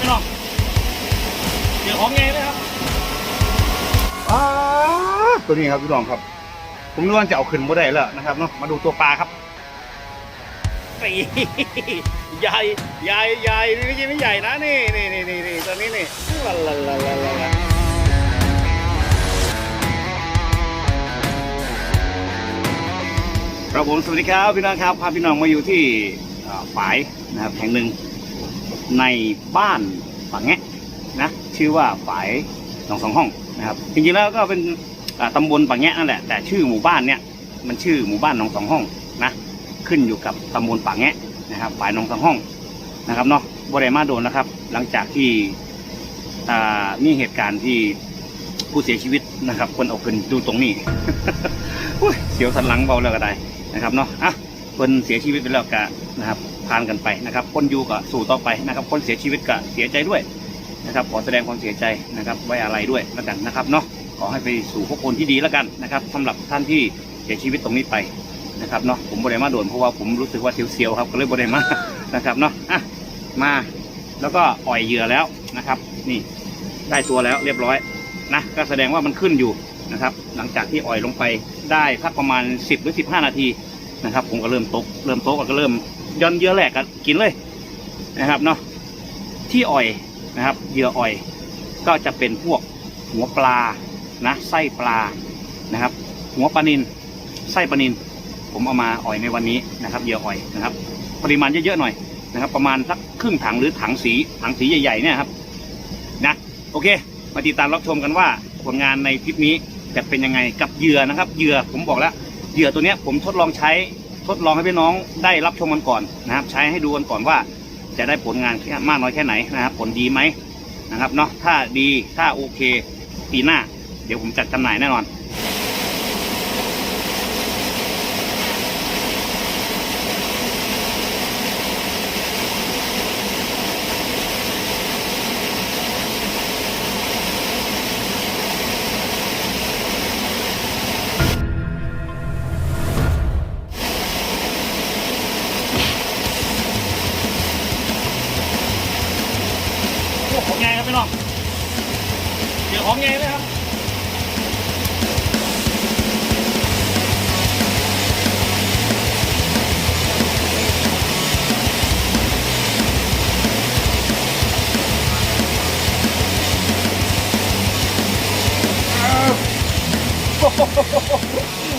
พี่น้องเดี๋ยวของไงเลยครับอ้าตัวนี้ครับพี่น้องครับ ผมนึกว่าจะเอาขึ้นบ่ได้แล้วนะครับเนาะมาดูตัวปลาครับสี่ใหญ่ใหญ่ใหญ่นี่ไม่ใช่ไม่ใหญ่นะนี่นี่นี่นี่นี่ตัวนี้นี่ลาลาลาลาลาลาครับผมสวัสดีครับพี่น้องครับพาพี่น้องมาอยู่ที่อ่าฝายนะครับแห่งหนึ่ง ในบ้านฝังแงะนะชื่อว่าฝ่ายหนองสองห้องนะครับจริงๆแล้วก็เป็นอ่าตำบลปังแงะนั่นแหละแต่ชื่อหมู่บ้านเนี่ยมันชื่อหมู่บ้านหนองสองห้องนะขึ้นอยู่กับตำบลปังแงะนะครับฝ่ายหนองสองห้องนะครับเนาะบริมาโดนนะครับ หลังจากที่อ่ามีเหตุการณ์ที่ผู้เสียชีวิตนะครับ คนเอาขึ้นดูตรงนี้อุ๊ยเสียวสันหลังเบาแล้วก็ได้นะครับเนาะอะคนเสียชีวิตไปแล้วก็นะครับ ผ่านกันไปนะครับ คนอยู่ก็สู่ต่อไปนะครับ คนเสียชีวิตก็เสียใจด้วยนะครับ ขอแสดงความเสียใจนะครับ ไว้อะไรด้วยแล้วกันนะครับเนาะขอให้ไปสู่พบคนที่ดีแล้วกันนะครับสำหรับท่านที่เสียชีวิตตรงนี้ไปนะครับเนาะผมบริมาโดนเพราะว่าผมรู้สึกว่าเสียวๆครับก็เลยบริมานะครับเนาะอะมาแล้วก็อ่อยเหยื่อแล้วนะครับ นี่ได้ตัวแล้วเรียบร้อยนะก็แสดงว่ามันขึ้นอยู่นะครับ หลังจากที่อ่อยลงไปได้สักประมาณ 10 หรือ 15 นาทีนะครับ ผมก็เริ่มตกเริ่มโตกก็เริ่ม ย่อนเยื่อแหลกก็กินเลยนะครับเนาะที่อ่อยนะครับเหยื่ออ่อยก็จะเป็นพวกหัวปลานะไส้ปลานะครับ หัวปลานินไส้ปลานินผมเอามาอ่อยในวันนี้นะครับเหยื่ออ่อยนะครับ ปริมาณเยอะๆหน่อยนะครับ ประมาณสักครึ่งถังหรือถังสีถังสีใหญ่ๆเนี่ยครับนะโอเค มาติดตามรับชมกันว่าผลงานในคลิปนี้จะเป็นยังไงกับเหยื่อนะครับเหยื่อผมบอกแล้วเหยื่อตัวนี้ผมทดลองใช้ ทดลองให้พี่น้องได้รับชมกันก่อนนะครับ ใช้ให้ดูกันก่อนว่าจะได้ผลงานมากน้อยแค่ไหนนะครับ ผลดีไหมนะครับเนาะถ้าดีถ้าโอเคปีหน้า เดี๋ยวผมจัดจำหน่ายแน่นอน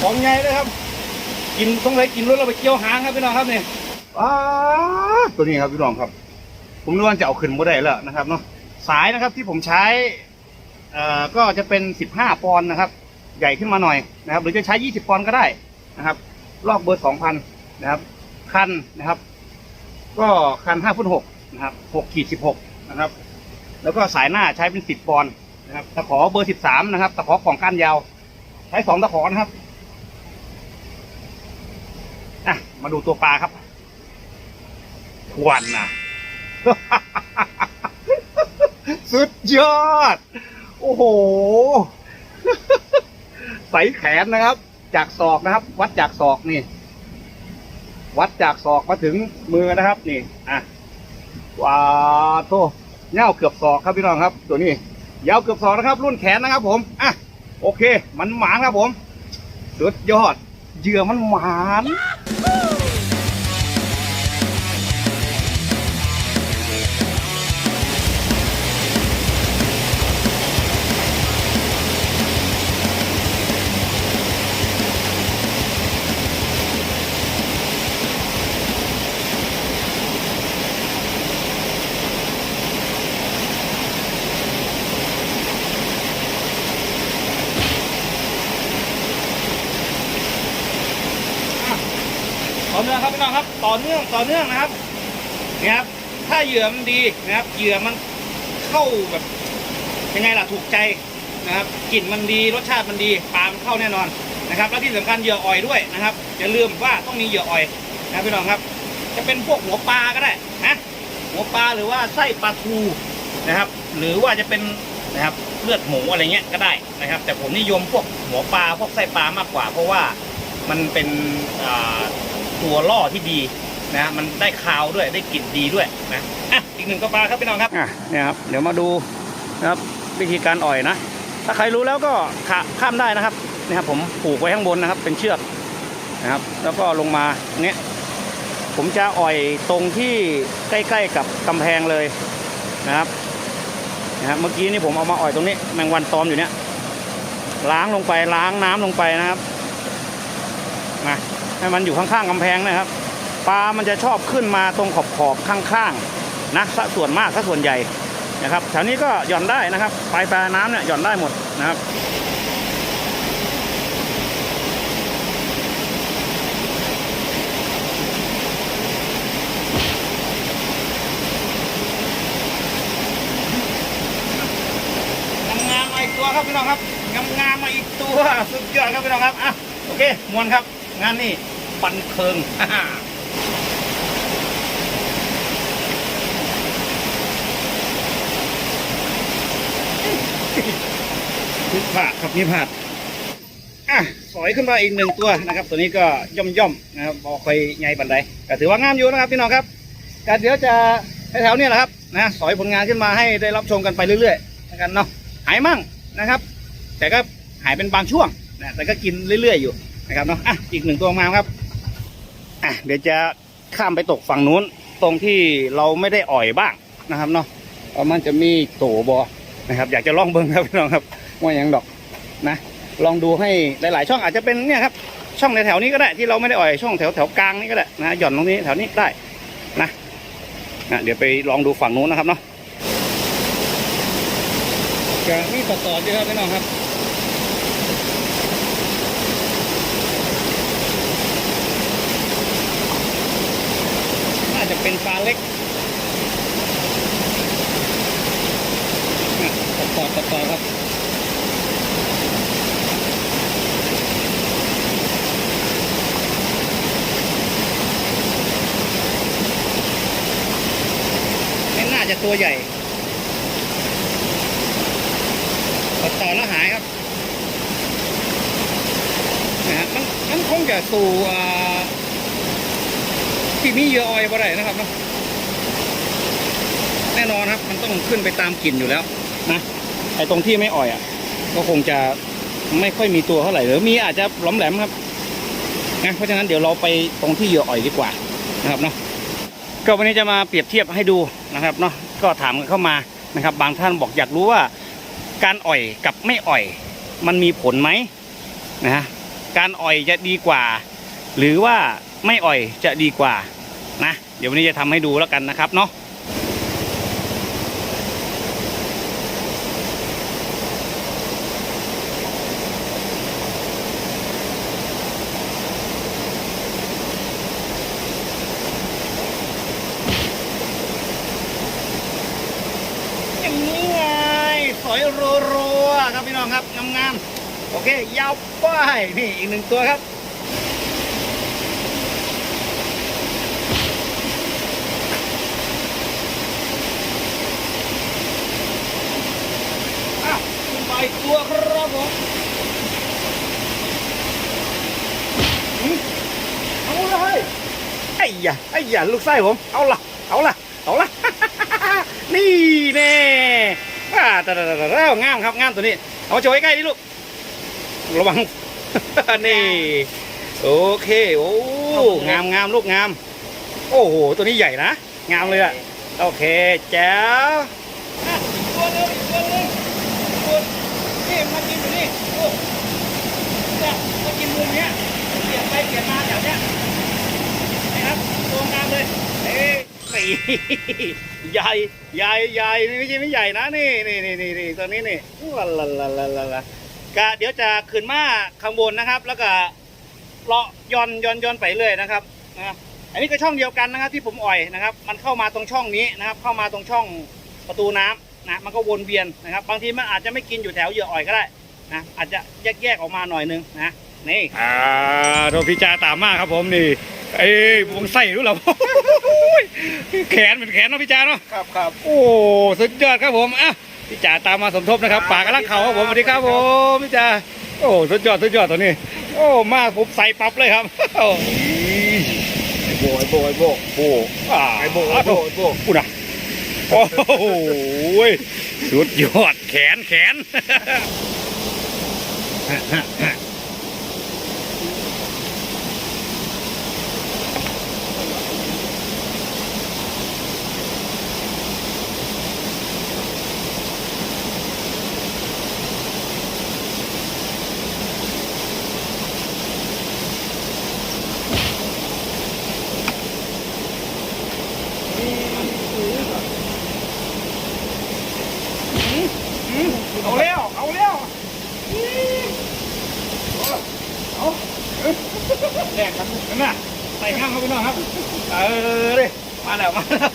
ของไงเลยครับ กินต้องเลยกินรถเราไปเกี่ยวหางครับพี่น้องครับเนี่ยอ้าตัวนี้ครับพี่รองครับ ผมนึกว่าจะเอาขึ้นบ่ได้แล้วนะครับเนาะสายนะครับที่ผมใช้เอ่อก็จะเป็น 15 ปอนด์นะครับ ใหญ่ขึ้นมาหน่อยนะครับ หรือจะใช้ 20 ปอนด์ก็ได้นะครับ ลอกเบอร์ 2,000 นะครับ คันนะครับ ก็คัน5ฟุต6นะครับ6ขีด16 นะครับ แล้วก็สายหน้าใช้เป็น 10 ปอนด์นะครับตะขอเบอร์ 13 นะครับตะขอของก้านยาว ใช้สองตะขอนะครับอะมาดูตัวปลาครับทวนนะสุดยอด โอ้โห ใส่แขนนะครับ จากศอกนะครับ วัดจากศอกนี่ วัดจากศอกมาถึงมือนะครับ นี่ อะว้าโตเง่าเกือบศอกครับพี่น้องครับ ตัวนี้ยาวเกือบศอกนะครับ รุ่นแขนนะครับ ผม อะ โอเค มันหมานครับผม สุดยอด เหยื่อมันหมาน ต่อเนื่องครับพี่น้องครับ ต่อเนื่องต่อเนื่องนะครับนี่ครับ ถ้าเหยื่อมันดีนะครับ เหยื่อมันเข้าแบบยังไงล่ะถูกใจนะครับกลิ่นมันดีรสชาติมันดีปลามันเข้าแน่นอนนะครับ แล้วที่สำคัญเหยื่ออ่อยด้วยนะครับอย่าลืมว่าต้องมีเหยื่ออ่อยนะพี่น้องครับ จะเป็นพวกหัวปลาก็ได้นะหัวปลาหรือว่าไส้ปลาทูนะครับ หรือว่าจะเป็นนะครับเลือดหมูอะไรเงี้ยก็ได้นะครับ แต่ผมนิยมพวกหัวปลาพวกไส้ปลามากกว่า เพราะว่ามันเป็นอ่า ตัวล่อที่ดีนะมันได้คาวด้วยได้กลิ่นดีด้วยนะอะอีกหนึ่งกระปลาครับพี่น้องครับอะเนี่ยครับเดี๋ยวมาดูนะครับวิธีการอ่อยนะ ถ้าใครรู้แล้วก็ขาข้ามได้นะครับนี่ครับผมผูกไว้ข้างบนนะครับ เป็นเชือกนะครับ แล้วก็ลงมาเนี้ยผมจะอ่อยตรงที่ใกล้ๆกับกำแพงเลยนะครับนะครับเมื่อกี้นี่ผมเอามาอ่อยตรงนี้แมงวันตอมอยู่เนี้ยล้างลงไปล้างน้ำลงไปนะครับนะ ให้มันอยู่ข้างๆกำแพงนะครับ ปลามันจะชอบขึ้นมาตรงขอบขอบๆข้างๆนะซะส่วนมากซะส่วนใหญ่นะครับแถวนี้ก็หย่อนได้นะครับปลายปลาน้ำเนี่ยหย่อนได้หมดนะครับงามอีกตัวครับพี่น้องครับงามๆมาอีกตัวสุดยอดครับพี่น้องครับอะโอเคมวนครับ งานนี้ ปันเคิงนี่ผาดครับนี่ผาดอะสอยขึ้นมาอีกหนึ่งตัวนะครับ ตัวนี้ก็ย่อมย่อมนะครับบอคอยใหญ่บันไดก็ถือว่างามอยู่นะครับพี่น้องครับการเดี๋ยวจะแถวๆเนี้แหละครับนะสอยผลงานขึ้นมาให้ได้รับชมกันไปเรื่อยๆแล้วกันเนาะหายมั่งนะครับ แต่ก็หายเป็นบางช่วงนะแต่ก็กินเรื่อยๆอยู่นะครับเนาะอะอีกหนึ่งตัวมาครับ อะเดี๋ยวจะข้ามไปตกฝั่งนู้น ตรงที่เราไม่ได้อ่อยบ้างนะครับเนาะเพราะมันจะมีโตบอนะครับ อยากจะลองเบิ้งครับพี่น้องครับว่าอย่างดอกนะ ลองดูให้หลาย ๆ ช่องอาจจะเป็นเนี่ยครับช่องในแถวนี้ก็ได้ที่เราไม่ได้อ่อยช่องแถวแถวกลางนี่ก็ได้นะหย่อนตรงนี้แถวนี้ได้นะนะเดี๋ยวไปลองดูฝั่งนู้นนะครับเนาะจะมีต่อต่อด้วยครับพี่น้องครับาจะเป็นปลาเล็กต่อต่อต่อต่อครับไม่น่าจะตัวใหญ่ต่อต่อแล้วหายครับนะฮะมันมันคงจะสู่อ่า ที่มีเหยื่อออยบ่ได้นะครับเนาะแน่นอนครับ มันต้องขึ้นไปตามกลิ่นอยู่แล้วนะไอตรงที่ไม่อ่อยอะ ก็คงจะไม่ค่อยมีตัวเท่าไหร่หรือมีอาจจะหล้อมแหลมครับนะเพราะฉะนั้นเดี๋ยวเราไปตรงที่เหยื่ออ่อยดีกว่านะครับเนาะก็วันนี้จะมาเปรียบเทียบให้ดูนะครับเนาะก็ถามกันเข้ามานะครับ บางท่านบอกอยากรู้ว่า การอ่อยกับไม่อ่อย มันมีผลไหมนะฮะการอ่อยจะดีกว่า หรือว่า ไม่อ่อยจะดีกว่านะ เดี๋ยววันนี้จะทำให้ดูแล้วกันนะครับเนาะอย่างนี้ไงสอยรัวๆครับพี่น้องครับงามๆโอเค ยาวไปนี่อีกหนึ่งตัวครับ อ้าวขึ้นไป อีกตัวครับผมหืมเอาเลยไอ้ยะไอ้ยะลูกไส้ผม เอาละเอาละเอาละนี่แน่อ่าแต่แต่แต่แล้วงามครับงามตัวนี้ เอามาโชว์ใกล้ๆดิลูก ระวัง นี่ โอเค โอ้งามงามลูกงาม โอ้โห ตัวนี้ใหญ่นะ งามเลยอะโอเคแจ๋วอะอีกตัวหนึงอีกตัวหนึงตัวนี่มากินอยู่นี่โอ้เนี่ยมากินมุมเนี้ยเปลี่ยน ไปเปลี่ยนมาแถวเนี้ยนะครับตัวงามเลยเอ้ยนี่ใหญ่ใหญ่ใหญ่นี่ไม่ใช่ไม่ใหญ่นะนี่นี่นี่นี่นี่ตัวนี้นี่ลาลาลาลาลาลากะเดี๋ยวจะขึ้นมาข้างบนนะครับ แล้วก็เลาะย่อนย่อนย่อนไปเรื่อยนะครับนะอันนี้ก็ช่องเดียวกันนะครับ ที่ผมอ่อยนะครับ มันเข้ามาตรงช่องนี้นะครับ เข้ามาตรงช่องประตูน้ำนะมันก็วนเวียนนะครับ บางทีมันอาจจะไม่กินอยู่แถวเหยื่ออ่อยก็ได้นะอาจจะแยกแยกๆออกมาหน่อยนึงนะ นี่อ่าโดพิจาตามมากครับผมนี่เอ้ยวงไส้รู้เหรอแขนเป็นแขนเนาะพี่จาเนาะครับครับโอ้สุดยอดครับผมอะพี่จ๋าตามมาสมทบนะครับปากกำลังเข่าครับผมสวัสดีครับผมพี่จ๋าโอ้สุดยอดสุดยอดตัวนี้ โอ้มากผมใส่ปั๊บเลยครับโอ้โบไอ้โบไอ้โบโอ้อ่าไอ้โบไอ้โบไอ้โบพูดนะโอ้โหสุดยอดแขนแขน เอาเร็วเอาเร็วเอาแดกกันนั่นน่ะใส่ข้างเข้าไปหน่อยครับ เออดิมาแล้วมาแล้ว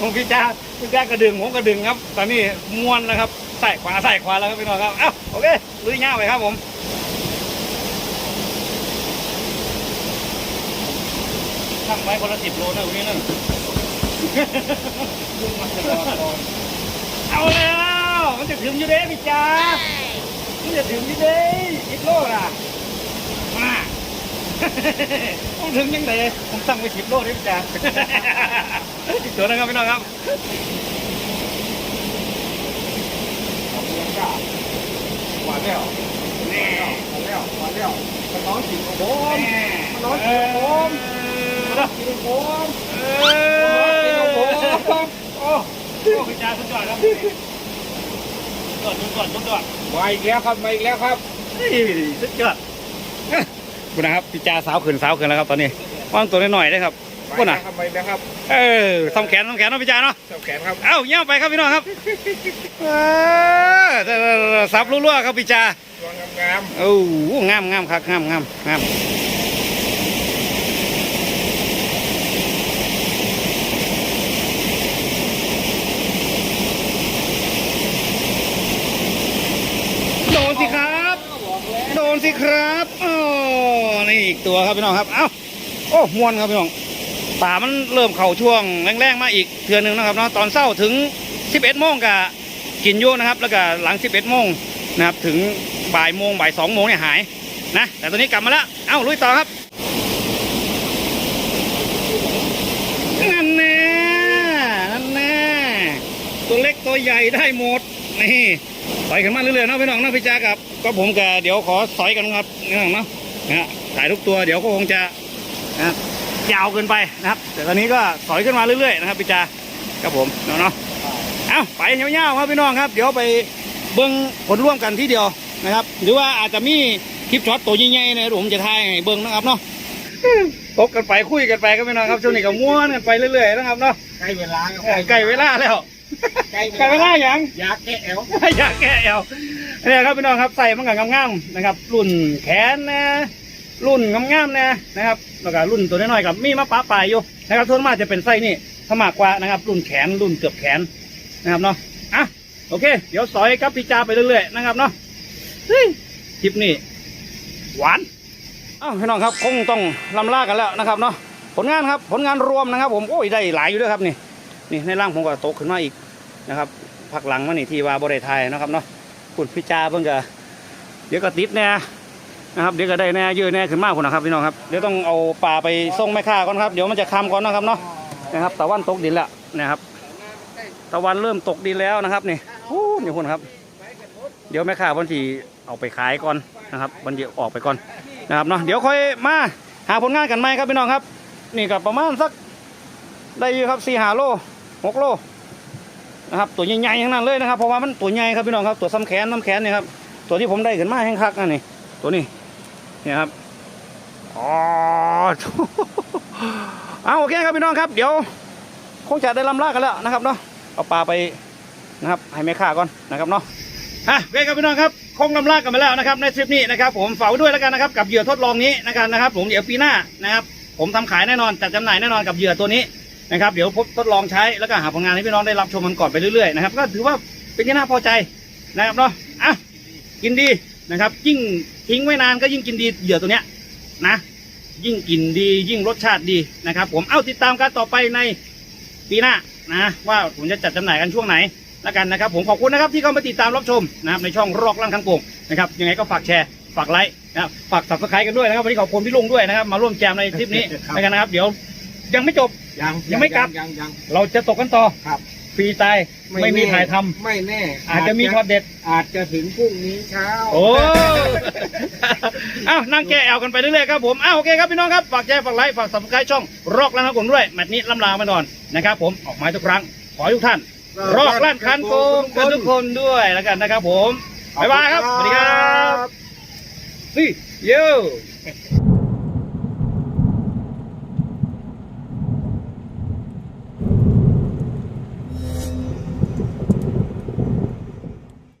ผมพี่จ้าพี่จ้ากระดึงผมกระดึงครับ ตอนนี้ม้วนนะครับใส่ขวาใส่ขวาแล้วครับพี่น้องครับ เอ้าโอเคลุยง่ายไปครับผมตั้งไว้คนละสิบโลนะวันนี้นั่นเอาแล้ว มันจะถึงอยู่เด้พี่จ้ามันจะถึงอยู่เด้อีกโลล่ะ ต้องถึงยังไงผมตั้งไว้สิบโลเด้พี่จ้าอีกตัวนะครับพี่น้องครับหวานแล้วนี่หวานแล้วหวานแล้วมันน้อนของผมนี่มันน้อนของผมมันน้อนของผมมันร้อนของผมโอ้ปีจ้าสุดยอดครับสุดยอดสุดยอดสุดยอดมาอีกแล้วครับมาอีกแล้วครับฮ้ยสุดยอด คุณนะครับพี่จ่าสาวขืนสาวขืนแล้วครับตอนนี้ว่างตัวน้อยๆได้ครับมาคุอีณกอะแล้วครับมาอีกแล้วครับเออทำแขนทำแขนเนาะพี่จ่าเนาะเจ้าแขนครับเอ้าเยี่ยมไปครับพี่น้องครับเออซับรั่วๆครับพี่จ่าตัวงามโอ้โหงามงามครับงามงามงามโดนสิครับ โดนสิครับโอ้ นี่อีกตัวครับพี่น้องครับ เอ้าโอ้มวนครับพี่น้องป่ามันเริ่มเข่าช่วงแรงๆมาอีกเทือนหนึ่งนะครับเนาะตอนเช้าถึง 11โมงกับกินโยนะครับ แล้วก็หลัง 11โมงนะครับถึงบ่ายโมงบ่ายสองโมงเนี่ยหายนะแต่ตอนนี้กลับมาแล้วเอ้าลุยต่อครับนั่นแน่นั่นแน่ตัวเล็กตัวใหญ่ได้หมดนี่สอยขึ้นมาเรื่อยๆนะพี่น้องนะพี่จ้ากับก็ผมกับเดี๋ยวขอสอยกันครับนี่น้องเนาะ นะฮะถ่ายทุกตัวเดี๋ยวก็คงจะนะยาวเกินไปนะครับ แต่ตอนนี้ก็สอยขึ้นมาเรื่อยๆนะครับพี่จ้ากับผมเนาะเนาะเอ้าไปเงี้ยวๆครับพี่น้องครับ เดี๋ยวไปเบิ้งผลร่วมกันที่เดียวนะครับ หรือว่าอาจจะมีคลิปช็อตตัวใหญ่ๆนะเดี๋ยวผมจะถ่ายให้เบิ้งนะครับเนาะตกกันไปคุยกันไปก็พี่น้องครับช่วงนี้ก็ม้วนกันไปเรื่อยๆนะครับเนาะๆใกล้เวลาครับเออใกล้เวลาแล้วใกล้ใกล้เวลาอย่างอยากแก้แอลอยากแก้เอวเนี่ครับพี่น้องครับใส่มันกับงามๆนะครับ รุ่นแขนนะรุ่นงามๆนะนะครับแล้วก็รุ่นตัวน้อยๆกับมีมะปะปลายอยู่นะครับส่วนมากจะเป็นไส้นี่ถ้ามากกว่านะครับ รุ่นแขนรุ่นเกือบแขนนะครับเนาะอะโอเค เดี๋ยวสอยกับพี่จาไปเรื่อยๆนะครับเนาะเฮ้ยคลิปนี้หวานอ้าวพี่น้องครับคงต้องลำลากันแล้วนะครับเนาะผลงานครับผลงานรวมนะครับ ผมโอ้ยได้หลายอยู่ด้วยครับนี่นี่ในร่างผมก็ตกขึ้นมาอีกนะครับพักหลังมานี่ที่ว่าบริไทยนะครับเนาะ คุณพี่จาเพิ่งจะเดี๋ยวก็ติดแน่นะครับเดี๋ยวก็ได้แน่เยอะแน่ขึ้นมากคุณนะครับพี่น้องครับเดี๋ยวต้องเอาปลาไปส่งแม่ค้าก่อนครับเดี๋ยวมันจะคำก่อนนะครับเนาะนะครับตะวันตกดินแล้วนะครับตะวันเริ่มตกดินแล้วนะครับนี่โอ้นี่คุณครับ เดี๋ยวแม่ค้าวันที่เอาไปขายก่อนนะครับวันทีออกไปก่อนนะครับเนาะเดี๋ยวค่อยมาหาผลงานกันไหมครับพี่น้องครับ นี่ก็ประมาณสักได้อยู่ครับสี่หาโลหกโล นะครับตัวใหญ่ๆทั้งนั้นเลยนะครับเพราะว่ามันตัวใหญ่ครับพี่น้องครับตัวซ้ำแขนซ้ำแขนนี่ครับตัวที่ผมได้ขึ้นมาแห้งคักนั่นนี่ตัวนี้เนี่ยครับอ๋อเอาโอเคครับพี่น้องครับ เดี๋ยว คงจะได้ลำลากันแล้วนะครับเนาะเอาปลาไปนะครับให้แม่ค้าก่อนนะครับเนาะอะโอเคครับพี่น้องครับคงลำลากกันไปแล้วนะครับในทริปนี้นะครับผมฝากด้วยแล้วกันนะครับกับเหยื่อทดลองนี้นะครับนะครับผมเดี๋ยวปีหน้านะครับผมทำขายแน่นอนจัดจำหน่ายแน่นอนกับเหยื่อตัวนี้ นะครับเดี๋ยวพบทดลองใช้แล้วก็หาผลงานให้พี่น้องได้รับชมมันก่อนไปเรื่อยๆนะครับก็ถือว่าเป็นที่น่าพอใจนะครับเนาะอะกินดีนะครับ ยิ่งทิ้งไว้นานก็ยิ่งกินดีเหยื่อตัวเนี้ยนะ ยิ่งกินดียิ่งรสชาติดีนะครับ ผมเอาติดตามกันต่อไปในปีหน้านะว่าผมจะจัดจำหน่ายกันช่วงไหนแล้วกันนะครับ ผมขอบคุณนะครับที่เข้ามาติดตามรับชมนะครับในช่องรอกลั่นข้างโป่งนะครับยังไงก็ฝากแชร์ฝากไลค์นะครับฝากสับสไครต์กันด้วยนะครับวันนี้ขอบคุณพี่ลุงด้วยนะครับ มาร่วมแจมในทริปนี้ครับในกันนะครับเดี๋ยว ยังไม่จบ ยังยังไม่กลับ ยังยังเราจะตกกันต่อครับฟรีสไตล์ไม่มีแน่ถ่ายทำไม่แน่อาจจะมีช็อตเด็ด อาจจะถึงพรุ่งนี้เช้า โอ้ อ้าวนั่งแก้แอลกันไปเรื่อยๆครับผม อ้าวโอเคครับพี่น้องครับ ฝากแชร์ฝากไลค์ ฝากสับสไครต์ช่อง รอกล้านคันโกงด้วย แมตช์นี้ลำลาไปก่อนนะครับผม ออกไม้ทุกครั้ง ขอให้ทุกท่าน รอกล้านคันโกงกันทุกคนด้วยแล้วกันนะครับผม บ๊ายบายครับ สวัสดีครับนี่โย่